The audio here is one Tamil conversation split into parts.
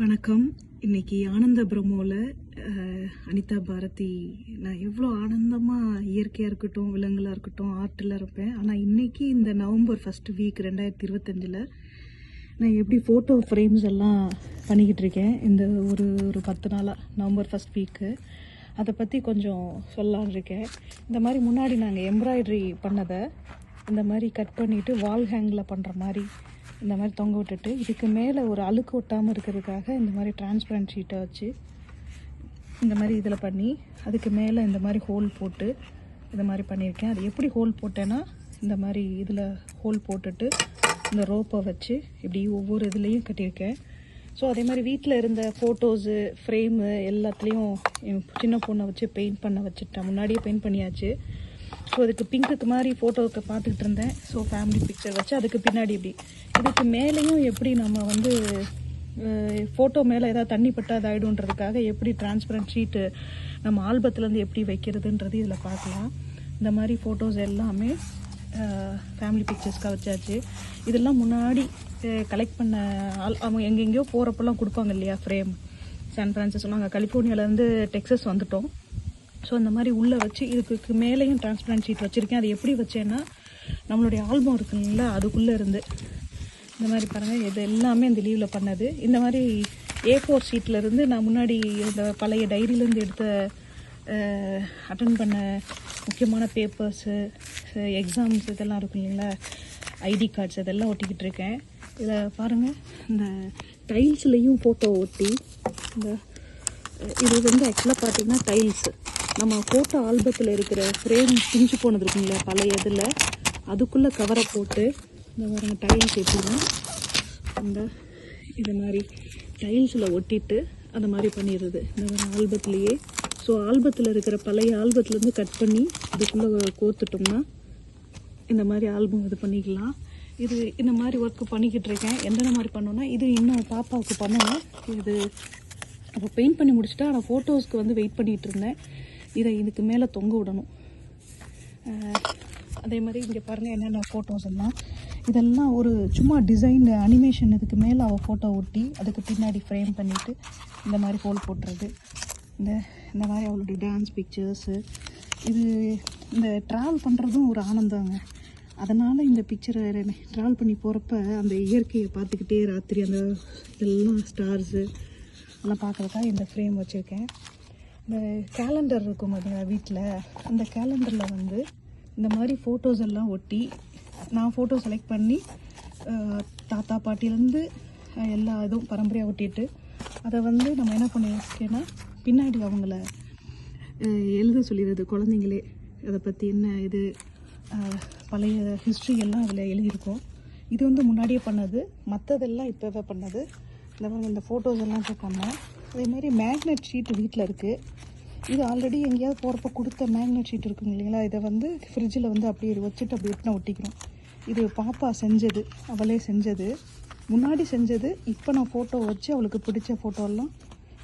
வணக்கம். இன்னைக்கு ஆனந்த பிரம்மோவில் அனிதா பாரதி. நான் எவ்வளோ ஆனந்தமாக இயற்கையாக இருக்கட்டும் விலங்குகளாக இருக்கட்டும் ஆர்ட்டில் இருப்பேன். ஆனால் இன்னைக்கு இந்த நவம்பர் ஃபஸ்ட் வீக் ரெண்டாயிரத்தி இருபத்தஞ்சில் நான் எப்படி ஃபோட்டோ ஃப்ரேம்ஸ் எல்லாம் பண்ணிக்கிட்டு இருக்கேன். இந்த ஒரு ஒரு பத்து நாளாக நவம்பர் ஃபஸ்ட் வீக்கு அதை பற்றி கொஞ்சம் சொல்லலான் இருக்கேன். இந்த மாதிரி முன்னாடி நாங்கள் எம்ப்ராய்டரி பண்ணதை இந்த மாதிரி கட் பண்ணிவிட்டு வால் ஹேங்கில் பண்ணுற மாதிரி இந்த மாதிரி தொங்க விட்டுட்டு இதுக்கு மேலே ஒரு அழுக்கு ஒட்டாமல் இருக்கிறதுக்காக இந்த மாதிரி டிரான்ஸ்பரண்ட் ஷீட்டை வச்சு இந்த மாதிரி இதில் பண்ணி அதுக்கு மேலே இந்த மாதிரி ஹோல் போட்டு இந்த மாதிரி பண்ணியிருக்கேன். அது எப்படி ஹோல் போட்டேன்னா இந்த மாதிரி இதில் ஹோல் போட்டுட்டு இந்த ரோப்பை வச்சு இப்படி ஒவ்வொரு இதுலேயும் கட்டியிருக்கேன். ஸோ அதே மாதிரி வீட்டில் இருந்த ஃபோட்டோஸு ஃப்ரேமு எல்லாத்துலேயும் என் சின்ன பொண்ணை வச்சு பெயிண்ட் பண்ண வச்சுட்டேன். முன்னாடியே பெயிண்ட் பண்ணியாச்சு. ஸோ அதுக்கு பிங்க்குக்கு மாதிரி ஃபோட்டோவுக்கு பார்த்துக்கிட்டு இருந்தேன். ஸோ ஃபேமிலி பிக்சர் வச்சு அதுக்கு பின்னாடி இப்படி. இதுக்கு மேலேயும் எப்படி நம்ம வந்து ஃபோட்டோ மேலே ஏதாவது தண்ணி பட்டா அது எப்படி டிரான்ஸ்பரண்ட் ஷீட்டு நம்ம ஆல்பத்துலேருந்து எப்படி வைக்கிறதுன்றது இதில் பார்க்கலாம். இந்த மாதிரி ஃபோட்டோஸ் எல்லாமே ஃபேமிலி பிக்சர்ஸ்க்காக வச்சாச்சு. இதெல்லாம் முன்னாடி கலெக்ட் பண்ண ஆள் அவங்க எங்கெங்கேயோ போகிறப்பெல்லாம் கொடுப்பாங்க இல்லையா ஃப்ரேம் சான் ஃப்ரான்சிஸ்கோ நாங்கள் கலிஃபோர்னியாவிலேருந்து டெக்ஸஸ் வந்துட்டோம். ஸோ அந்த மாதிரி உள்ளே வச்சு இதுக்கு மேலேயும் டிரான்ஸ்பரண்ட் ஷீட் வச்சுருக்கேன். அது எப்படி வச்சேன்னா நம்மளுடைய ஆல்பம் இருக்குங்களா அதுக்குள்ளே இருந்து. இந்த மாதிரி பாருங்கள் இது எல்லாமே இந்த லீவில் பண்ணது. இந்த மாதிரி ஏ ஃபோர் இருந்து நான் முன்னாடி இந்த பழைய டைரியிலேருந்து எடுத்த அட்டன் பண்ண முக்கியமான பேப்பர்ஸு எக்ஸாம்ஸ் இதெல்லாம் இருக்கும் இல்லைங்களா? ஐடி கார்ட்ஸ் இதெல்லாம் ஒட்டிக்கிட்டு இருக்கேன். இதில் பாருங்கள் இந்த டைல்ஸ்லேயும் ஃபோட்டோ ஒட்டி இந்த இது வந்து ஆக்சுவலாக பார்த்தீங்கன்னா டைல்ஸு நம்ம ஃபோட்டோ ஆல்பத்தில் இருக்கிற ஃப்ரேம் பிஞ்சு போனது இருக்குங்களா பழைய இதில். அதுக்குள்ளே கவரை போட்டு இந்த மாதிரி டைல்ஸ் எப்படின்னா இந்த இது மாதிரி டைல்ஸில் ஒட்டிட்டு அந்த மாதிரி பண்ணிடுறது. இந்த மாதிரி ஆல்பத்துலேயே. ஸோ ஆல்பத்தில் இருக்கிற பழைய ஆல்பத்துலேருந்து கட் பண்ணி இதுக்குள்ளே கோத்துட்டோம்னா இந்த மாதிரி ஆல்பம் இது பண்ணிக்கலாம். இது இந்த மாதிரி ஒர்க்கு பண்ணிக்கிட்டு இருக்கேன். எந்தெந்த மாதிரி பண்ணோன்னா இது இன்னும் பாப்பாவுக்கு பண்ணணும். இது அப்போ பெயிண்ட் பண்ணி முடிச்சுட்டு ஆனால் ஃபோட்டோஸ்க்கு வந்து வெயிட் பண்ணிகிட்டு இருந்தேன். இதை இதுக்கு மேலே தொங்க விடணும். அதே மாதிரி இங்கே பாருங்கள் என்னென்ன ஃபோட்டோஸ் எல்லாம் இதெல்லாம் ஒரு சும்மா டிசைன் அனிமேஷன் இதுக்கு மேலே அவள் ஃபோட்டோ ஒட்டி அதுக்கு பின்னாடி ஃப்ரேம் பண்ணிவிட்டு இந்த மாதிரி ஹோல் போட்டுறது. இந்த இந்த மாதிரி அவளுடைய டான்ஸ் பிக்சர்ஸு இது இந்த ட்ராவல் பண்ணுறதும் ஒரு ஆனந்தங்க. அதனால் இந்த பிக்சரை ட்ராவல் பண்ணி போகிறப்ப அந்த இயற்கையை பார்த்துக்கிட்டே ராத்திரி அந்த எல்லாம் ஸ்டார்ஸு எல்லாம் பார்க்குறதுக்காக இந்த ஃப்ரேம் வச்சுருக்கேன். இந்த கேலண்டர் இருக்கும் பார்த்தீங்களா வீட்டில் அந்த கேலண்டரில் வந்து இந்த மாதிரி ஃபோட்டோஸ் எல்லாம் ஒட்டி நான் ஃபோட்டோ செலக்ட் பண்ணி தாத்தா பாட்டிலேருந்து எல்லா இதுவும் பரம்பரையாக ஒட்டிட்டு அதை வந்து நம்ம என்ன பண்ணியிருக்கேன்னா பின்னாடி அவங்கள எழுத சொல்லிடுறது குழந்தைங்களே அதை பற்றி என்ன இது பழைய ஹிஸ்ட்ரி எல்லாம் அதில் எழுதியிருக்கோம். இது வந்து முன்னாடியே பண்ணது மற்றதெல்லாம் இப்போவே பண்ணது. இந்த மாதிரி இந்த ஃபோட்டோஸ் எல்லாம் இப்போ பண்ணேன் அதேமாரி மேக்னெட் ஷீட் வீட்டில் இருக்குது இது ஆல்ரெடி எங்கேயாவது போகிறப்ப கொடுத்த மேக்னெட் ஷீட் இருக்குங்க இல்லைங்களா? இதை வந்து ஃப்ரிட்ஜில் வந்து அப்படியே வச்சுட்டு அப்படி எட்டின ஒட்டிக்கிறோம். இது பாப்பா செஞ்சது. அவளே செஞ்சது. முன்னாடி செஞ்சது. இப்போ நான் ஃபோட்டோ வச்சு அவளுக்கு பிடிச்ச ஃபோட்டோலாம்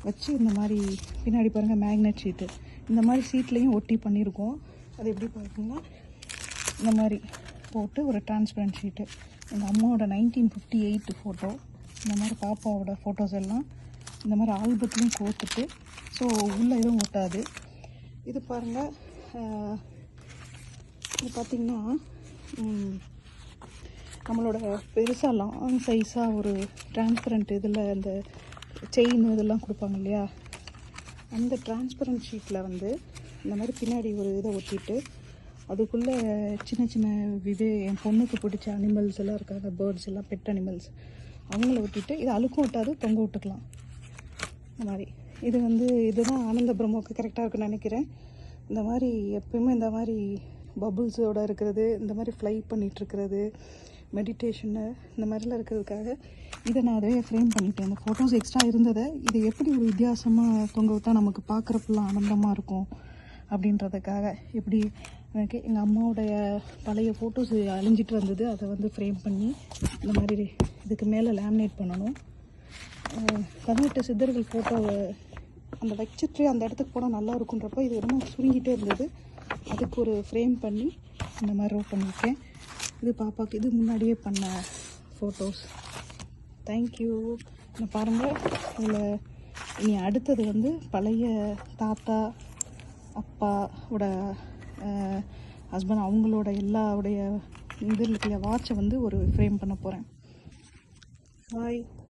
வச்சு இந்த மாதிரி பின்னாடி பாருங்கள் மேக்னெட் ஷீட்டு இந்த மாதிரி சீட்லேயும் ஒட்டி பண்ணியிருக்கோம். அது எப்படி பார்த்தீங்கன்னா இந்த மாதிரி போட்டு ஒரு டிரான்ஸ்பரண்ட் ஷீட்டு எங்கள் அம்மாவோட நைன்டீன் ஃபிஃப்டி எயிட் ஃபோட்டோ இந்த மாதிரி பாப்பாவோட ஃபோட்டோஸ் எல்லாம் இந்த மாதிரி ஆல்பத்துலேயும் கோர்த்துட்டு ஸோ உள்ளே எதுவும் ஒட்டாது. இது பாருங்கள் இது பார்த்திங்கன்னா நம்மளோட பெருசாக லாங் சைஸாக ஒரு டிரான்ஸ்பரண்ட் இதில் அந்த செயின் இதெல்லாம் கொடுப்பாங்க இல்லையா? அந்த டிரான்ஸ்பரண்ட் ஷீட்டில் வந்து இந்த மாதிரி பின்னாடி ஒரு இதை ஒட்டிட்டு அதுக்குள்ளே சின்ன சின்ன இது என் பொண்ணுக்கு பிடிச்ச அனிமல்ஸ் எல்லாம் இருக்காங்க பேர்ட்ஸ் எல்லாம் பெட் அனிமல்ஸ் அவங்கள ஒட்டிட்டு இது அழுக்கும் ஒட்டாது தொங்க விட்டுக்கலாம் இந்த மாதிரி. இது வந்து இதுதான் ஆனந்த பிரம்மோக்கு கரெக்டாக இருக்குன்னு நினைக்கிறேன். இந்த மாதிரி எப்பயுமே இந்த மாதிரி பபுள்ஸோட இருக்கிறது இந்த மாதிரி ஃப்ளை பண்ணிகிட்ருக்கிறது மெடிடேஷனு இந்த மாதிரிலாம் இருக்கிறதுக்காக இதை நான் அதே ஃப்ரேம் பண்ணிட்டேன். இந்த ஃபோட்டோஸ் எக்ஸ்ட்ரா இருந்ததை இதை எப்படி ஒரு வித்தியாசமாக தொங்க விட்டா நமக்கு பார்க்குறப்பெல்லாம் ஆனந்தமாக இருக்கும் அப்படின்றதுக்காக எப்படி எனக்கு எங்கள் அம்மாவுடைய பழைய ஃபோட்டோஸ் அழிஞ்சிட்டு வந்தது அதை வந்து ஃப்ரேம் பண்ணி இந்த மாதிரி இதுக்கு மேலே லேமினேட் பண்ணணும். பதினெட்டு சித்தர்கள் ஃபோட்டோவை அந்த வச்சுட்டு அந்த இடத்துக்கு போனால் நல்லா இருக்குன்றப்போ இது ரொம்ப சுருங்கிட்டே இருந்தது. அதுக்கு ஒரு ஃப்ரேம் பண்ணி இந்த மாதிரி ரோ பண்ணியிருக்கேன். இது பாப்பாவுக்கு இது முன்னாடியே பண்ண ஃபோட்டோஸ் தேங்க்யூ நான் பாருங்கள் இதில் இனி அடுத்தது வந்து பழைய தாத்தா அப்பாவோட ஹஸ்பண்ட் அவங்களோட எல்லாவுடைய இது இருக்கிற வாட்சை வந்து ஒரு ஃப்ரேம் பண்ண போகிறேன் ஹாய்